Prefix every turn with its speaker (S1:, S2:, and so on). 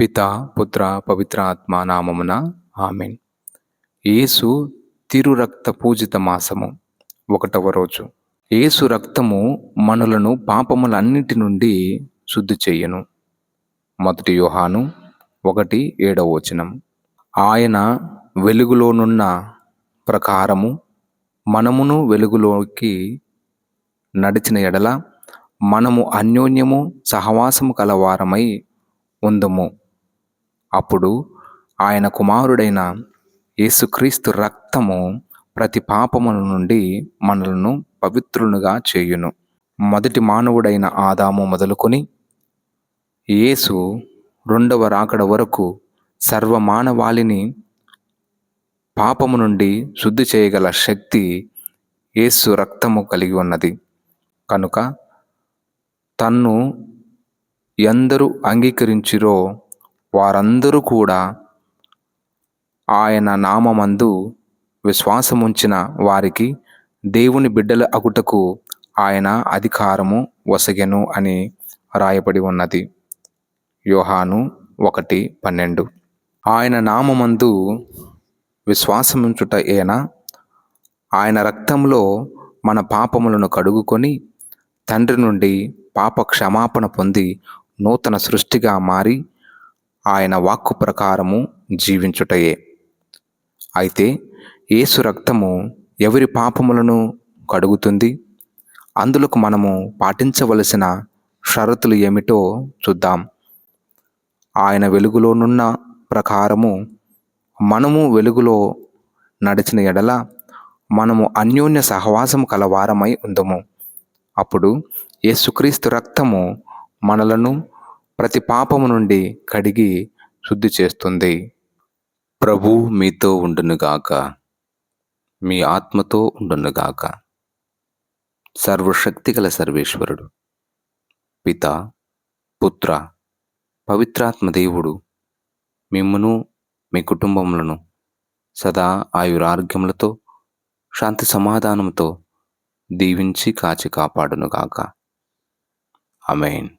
S1: పిత పుత్ర పవిత్ర ఆత్మ నామమున ఆమెన్. యేసు తిరు రక్త పూజిత మాసము ఒకటవ రోజు. యేసు రక్తము మనులను పాపములన్నిటి నుండి శుద్ధి చెయ్యను మొదటి యోహాను ఒకటి ఏడవ వచనం. ఆయన వెలుగులోనున్న ప్రకారము మనమును వెలుగులోకి నడిచిన ఎడల మనము అన్యోన్యము సహవాసము కలవారమై ఉందము. అప్పుడు ఆయన కుమారుడైన యేసుక్రీస్తు రక్తము ప్రతి పాపముల నుండి మనలను పవిత్రులుగా చేయును. మొదటి మానవుడైన ఆదాము మొదలుకొని యేసు రెండవ రాకడ వరకు సర్వమానవాళిని పాపము నుండి శుద్ధి చేయగల శక్తి యేసు రక్తము కలిగి ఉన్నది. కనుక తన్ను ఎందరు అంగీకరించిరో వారందరూ కూడా ఆయన నామందు విశ్వాసముంచిన వారికి దేవుని బిడ్డల అగుటకు ఆయన అధికారము వసగెను అని రాయబడి ఉన్నది. యోహాను ఒకటి పన్నెండు. ఆయన నామందు విశ్వాసముంచుట ఏన? ఆయన రక్తంలో మన పాపములను కడుగుకొని తండ్రి నుండి పాప క్షమాపణ పొంది నూతన సృష్టిగా మారి ఆయన వాక్కు ప్రకారము జీవించుటయే. అయితే యేసు రక్తము ఎవరి పాపములను కడుగుతుంది? అందులకు మనము పాటించవలసిన షరతులు ఏమిటో చూద్దాం. ఆయన వెలుగులోనున్న ప్రకారము మనము వెలుగులో నడిచిన ఎడల మనము అన్యోన్య సహవాసం కలవారమై ఉందము. అప్పుడు యేసుక్రీస్తు రక్తము మనలను ప్రతి పాపము నుండి కడిగి శుద్ధి చేస్తుంది. ప్రభు మీతో ఉండునుగాక మీ ఆత్మతో ఉండునుగాక సర్వశక్తిగల సర్వేశ్వరుడు పిత పుత్ర పవిత్రాత్మ దేవుడు మిమ్మను మీ కుటుంబములను సదా ఆయురారోగ్యములతో శాంతి సమాధానంతో దీవించి కాచి కాపాడునుగాక అమెయిన్